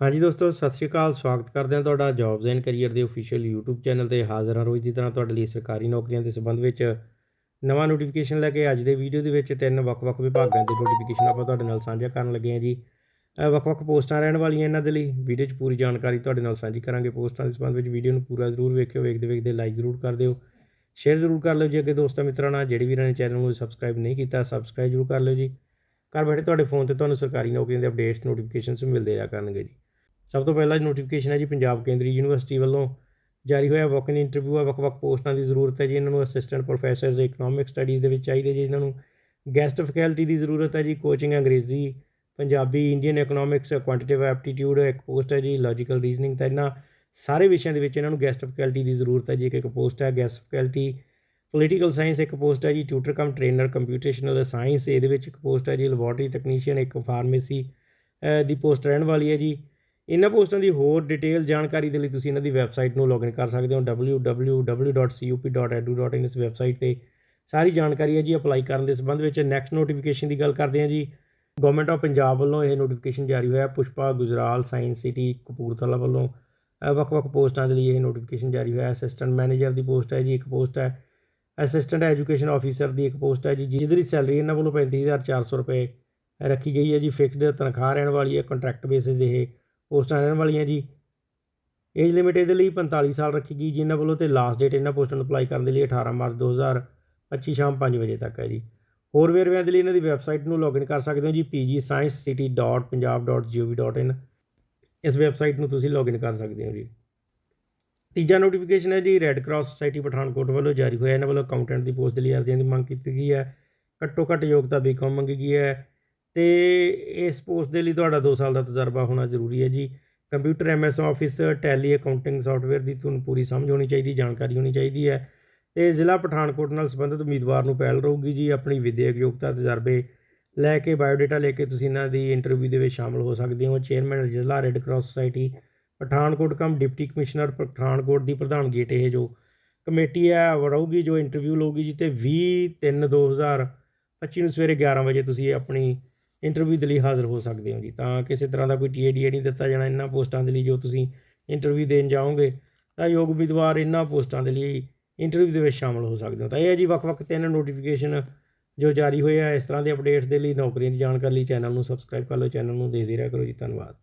ਹਾਂਜੀ ਦੋਸਤੋ, ਸਤਿ ਸ਼੍ਰੀ ਅਕਾਲ, ਸਵਾਗਤ ਕਰਦੇ ਹਾਂ ਤੁਹਾਡਾ ਜੌਬਸ ਐਂਡ ਕੈਰੀਅਰ ਦੇ ਅਫੀਸ਼ੀਅਲ YouTube ਚੈਨਲ ਤੇ। ਹਾਜ਼ਰ ਹਾਂ ਰੋਜ਼ ਦੀ ਤਰ੍ਹਾਂ ਤੁਹਾਡੇ ਲਈ ਸਰਕਾਰੀ ਨੌਕਰੀਆਂ ਦੇ ਸੰਬੰਧ ਵਿੱਚ ਨਵਾਂ ਨੋਟੀਫਿਕੇਸ਼ਨ ਲੈ ਕੇ ਅੱਜ ਦੇ ਵੀਡੀਓ ਦੇ ਵਿੱਚ ਤਿੰਨ ਵੱਖ-ਵੱਖ ਵਿਭਾਗਾਂ ਦੇ ਨੋਟੀਫਿਕੇਸ਼ਨ ਆਪਾਂ ਤੁਹਾਡੇ ਨਾਲ ਸਾਂਝਾ ਕਰਨ ਲੱਗੇ ਹਾਂ ਜੀ। ਵੱਖ-ਵੱਖ ਪੋਸਟਾਂ ਰਹਿਣ ਵਾਲੀਆਂ ਇਹਨਾਂ ਦੇ ਲਈ। ਵੀਡੀਓ 'ਚ ਪੂਰੀ ਜਾਣਕਾਰੀ ਤੁਹਾਡੇ ਨਾਲ ਸਾਂਝੀ ਕਰਾਂਗੇ। ਪੋਸਟਾਂ ਦੇ ਸੰਬੰਧ ਵਿੱਚ ਵੀਡੀਓ ਨੂੰ ਪੂਰਾ ਜ਼ਰੂਰ ਵੇਖਿਓ, ਵੇਖਦੇ ਵੇਖਦੇ ਲਾਈਕ ਜ਼ਰੂਰ ਕਰ ਦਿਓ। ਸ਼ੇਅਰ ਜ਼ਰੂਰ ਕਰ ਲਿਓ ਜੀ ਅੱਗੇ ਦੋਸਤਾਂ ਮਿੱਤਰਾਂ ਨਾਲ। ਜਿਹੜੇ ਵੀਰਾਂ ਨੇ ਚੈਨਲ ਨੂੰ ਸਬਸਕ੍ਰਾਈਬ ਨਹੀਂ ਕੀਤਾ ਸਬਸਕ੍ਰਾਈਬ ਜ਼ਰੂਰ ਕਰ ਲਿਓ ਜੀ। ਘਰ ਬੈਠੇ ਤੁਹਾਡੇ ਫੋਨ ਤੇ ਤੁਹਾਨੂੰ ਸਰਕਾਰੀ ਨੌਕਰੀਆਂ ਦੇ ਅਪਡੇਟਸ ਨੋਟੀਫਿਕੇਸ਼ਨਸ ਮਿਲਦੇ ਰਿਹਾ ਕਰਨਗੇ ਜੀ। ਸਭ ਤੋਂ ਪਹਿਲਾਂ ਨੋਟੀਫਿਕੇਸ਼ਨ ਹੈ ਜੀ ਪੰਜਾਬ ਕੇਂਦਰੀ ਯੂਨੀਵਰਸਿਟੀ ਵੱਲੋਂ। ਜਾਰੀ ਹੋਇਆ ਵੋਕ ਇੰਟਰਵਿਊ ਆ ਵੱਖ-ਵੱਖ ਪੋਸਟਾਂ ਦੀ ਜ਼ਰੂਰਤ ਹੈ ਜੀ ਇਹਨਾਂ ਨੂੰ। ਅਸਿਸਟੈਂਟ ਪ੍ਰੋਫੈਸਰਸ ਇਕਨੋਮਿਕ ਸਟੱਡੀਜ਼ ਦੇ ਵਿੱਚ ਚਾਹੀਦੇ ਜੀ ਇਹਨਾਂ ਨੂੰ। ਗੈਸਟ ਫੈਕਲਟੀ ਦੀ ਜ਼ਰੂਰਤ ਹੈ ਜੀ coaching Angrezi, Punjabi Indian economics quantitative aptitude ਇੱਕ ਪੋਸਟ ਹੈ ਜੀ ਲੌਜੀਕਲ ਰੀਜ਼ਨਿੰਗ ਤਾਂ ਇਹਨਾਂ ਸਾਰੇ ਵਿਸ਼ਿਆਂ ਦੇ ਵਿੱਚ ਇਹਨਾਂ ਨੂੰ ਗੈਸਟ ਫੈਕਲਟੀ ਦੀ ਜ਼ਰੂਰਤ ਹੈ ਜੀ। ਇੱਕ ਇੱਕ ਪੋਸਟ ਹੈ ਗੈਸਟ ਫੈਕਲਟੀ ਪੋਲੀਟੀਕਲ ਸਾਇੰਸ ਇੱਕ ਪੋਸਟ ਹੈ ਜੀ tutor cum trainer computational science ਇਹਦੇ ਵਿੱਚ ਇੱਕ ਪੋਸਟ ਹੈ ਜੀ ਲੈਬੋਰਟਰੀ ਟੈਕਨੀਸ਼ੀਅਨ ਇੱਕ ਫਾਰਮੇਸੀ ਦੀ ਪੋਸਟ ਰਹਿਣ ਵਾਲੀ ਹੈ ਜੀ। ਇਹਨਾਂ ਪੋਸਟਾਂ ਦੀ ਹੋਰ ਡਿਟੇਲ ਜਾਣਕਾਰੀ ਦੇ ਲਈ ਤੁਸੀਂ ਇਹਨਾਂ ਦੀ ਵੈਬਸਾਈਟ ਨੂੰ ਲੌਗਇਨ ਕਰ ਸਕਦੇ ਹੋ www.cup.edu.in ਇਸ ਵੈਬਸਾਈਟ ਤੇ ਸਾਰੀ ਜਾਣਕਾਰੀ ਹੈ ਜੀ, ਅਪਲਾਈ ਕਰਨ ਦੇ ਸੰਬੰਧ ਵਿੱਚ ਨੈਕਸਟ ਨੋਟੀਫਿਕੇਸ਼ਨ ਦੀ ਗੱਲ ਕਰਦੇ ਹਾਂ ਜੀ। ਗਵਰਨਮੈਂਟ ਆਫ ਪੰਜਾਬ ਵੱਲੋਂ ਇਹ ਨੋਟੀਫਿਕੇਸ਼ਨ ਜਾਰੀ ਹੋਇਆ ਪੁਸ਼ਪਾ ਗੁਜਰਾਲ ਸਾਇੰਸ ਸਿਟੀ ਕਪੂਰਥਲਾ ਵੱਲੋਂ। ਵੱਖ-ਵੱਖ ਪੋਸਟਾਂ ਦੇ ਲਈ ਇਹ ਨੋਟੀਫਿਕੇਸ਼ਨ ਜਾਰੀ ਹੋਇਆ ਅਸਿਸਟੈਂਟ ਮੈਨੇਜਰ ਦੀ ਪੋਸਟ ਹੈ ਜੀ, ਇੱਕ ਪੋਸਟ ਹੈ। ਅਸਿਸਟੈਂਟ ਐਜੂਕੇਸ਼ਨ ਆਫੀਸਰ ਦੀ ਇੱਕ ਪੋਸਟ ਹੈ ਜੀ, ਜਿਹਦੀ ਦੀ ਸੈਲਰੀ ਇਹਨਾਂ ਵੱਲੋਂ 35400 ਰੁਪਏ ਰੱਖੀ ਗਈ ਹੈ ਜੀ। ਫਿਕਸਡ ਤਨਖਾਹ ਰਹਿਣ ਵਾਲੀ ਹੈ ਕੰਟਰੈਕਟ ਬੇਸਿਸ ਇਹ ਪੋਸਟਾਂ ਰਹਿਣ ਵਾਲੀਆਂ ਜੀ। ਏਜ ਲਿਮਿਟ ਇਹਦੇ ਲਈ 45 ਸਾਲ ਰੱਖੀ ਗਈ ਜੀ ਇਹਨਾਂ ਵੱਲੋਂ ਤੇ ਲਾਸਟ ਡੇਟ ਇਹਨਾਂ ਪੋਸਟਾਂ ਨੂੰ ਅਪਲਾਈ ਕਰਨ ਦੇ ਲਈ 18 ਮਾਰਚ 2025 ਸ਼ਾਮ 5 ਵਜੇ ਤੱਕ ਹੈ ਜੀ। ਹੋਰ ਵੇਰਵਿਆਂ ਦੇ ਲਈ ਇਹਨਾਂ ਦੀ ਵੈਬਸਾਈਟ ਨੂੰ ਲੌਗਇਨ ਕਰ ਸਕਦੇ ਹੋ ਜੀ pgsciencecity.punjab.gov.in ਇਸ ਵੈਬਸਾਈਟ ਨੂੰ ਤੁਸੀਂ ਲੌਗਇਨ ਕਰ ਸਕਦੇ ਹੋ ਜੀ। ਤੀਜਾ ਨੋਟੀਫਿਕੇਸ਼ਨ ਹੈ ਜੀ ਰੈੱਡ ਕਰਾਸ ਸੁਸਾਇਟੀ ਪਠਾਨਕੋਟ ਵੱਲੋਂ ਜਾਰੀ ਹੋਇਆ। ਇਹਨਾਂ ਵੱਲੋਂ ਅਕਾਊਂਟੈਂਟ ਦੀ ਪੋਸਟ ਦੇ ਲਈ ਅਰਜ਼ੀਆਂ ਦੀ ਮੰਗ ਕੀਤੀ ਗਈ ਹੈ। ਘੱਟੋ ਘੱਟ ਯੋਗਤਾ ਬੀਕਾਮ ਮੰਗੀ ਗਈ ਹੈ। ਤੇ ਇਸ ਪੋਸਟ ਦੇ ਲਈ ਤੁਹਾਡਾ 2 ਸਾਲ ਦਾ ਤਜਰਬਾ ਹੋਣਾ ਜ਼ਰੂਰੀ ਹੈ ਜੀ। Computer MS office tally accounting software ਦੀ ਤੁਹਾਨੂੰ ਪੂਰੀ ਸਮਝ ਹੋਣੀ ਚਾਹੀਦੀ, ਜਾਣਕਾਰੀ ਹੋਣੀ ਚਾਹੀਦੀ ਹੈ। ਤੇ ਜ਼ਿਲ੍ਹਾ ਪਠਾਨਕੋਟ ਨਾਲ ਸੰਬੰਧਿਤ ਉਮੀਦਵਾਰ ਨੂੰ ਪਹਿਲ ਰਹੂਗੀ ਜੀ, ਆਪਣੀ ਵਿਦਿਅਕ ਯੋਗਤਾ ਤਜਰਬੇ ਲੈ ਕੇ ਬਾਇਓਡਾਟਾ ਲੈ ਕੇ ਤੁਸੀਂ ਇਹਨਾਂ ਦੀ ਇੰਟਰਵਿਊ ਦੇ ਵਿੱਚ ਸ਼ਾਮਲ ਹੋ ਸਕਦੇ ਹੋ। ਚੇਅਰਮੈਨ ਜ਼ਿਲ੍ਹਾ red cross society Pathankot cum deputy commissioner Pathankot ਦੀ ਪ੍ਰਧਾਨਗੀ ਹੇਠ ਇਹ ਜੋ ਕਮੇਟੀ ਹੈ, ਉਹ ਰਹੂਗੀ, ਜੋ ਇੰਟਰਵਿਊ ਲਊਗੀ ਜੀ। ਤੇ 20 3 2025 ਨੂੰ ਸਵੇਰੇ 11 ਵਜੇ ਤੁਸੀਂ ਆਪਣੀ ਇੰਟਰਵਿਊ ਦੇ ਲਈ ਹਾਜ਼ਰ ਹੋ ਸਕਦੇ ਹੋ ਜੀ। ਤਾਂ ਕਿਸੇ ਤਰ੍ਹਾਂ ਦਾ ਕੋਈ ਟੀਏਡੀਏ ਨਹੀਂ ਦਿੱਤਾ ਜਾਣਾ, ਇਹਨਾਂ ਪੋਸਟਾਂ ਦੇ ਲਈ ਜੋ ਤੁਸੀਂ ਇੰਟਰਵਿਊ ਦੇਣ ਜਾਓਗੇ, ਤਾਂ ਯੋਗ ਉਮੀਦਵਾਰ ਇਹਨਾਂ ਪੋਸਟਾਂ ਦੇ ਲਈ ਇੰਟਰਵਿਊ ਦੇ ਵਿੱਚ ਸ਼ਾਮਲ ਹੋ ਸਕਦੇ ਹੋ। ਤਾਂ ਇਹ ਹੈ ਜੀ, ਵੱਖ-ਵੱਖ ਤਿੰਨ ਨੋਟੀਫਿਕੇਸ਼ਨ ਜੋ ਜਾਰੀ ਹੋਏ ਆ। ਇਸ ਤਰ੍ਹਾਂ ਦੇ ਅਪਡੇਟਸ ਦੇ ਲਈ ਨੌਕਰੀਆਂ ਦੀ ਜਾਣਕਾਰੀ ਲਈ ਚੈਨਲ ਨੂੰ ਸਬਸਕ੍ਰਾਈਬ ਕਰ ਲਓ। ਚੈਨਲ ਨੂੰ ਦੇਖਦੇ ਰਿਹਾ ਕਰੋ ਜੀ। ਧੰਨਵਾਦ।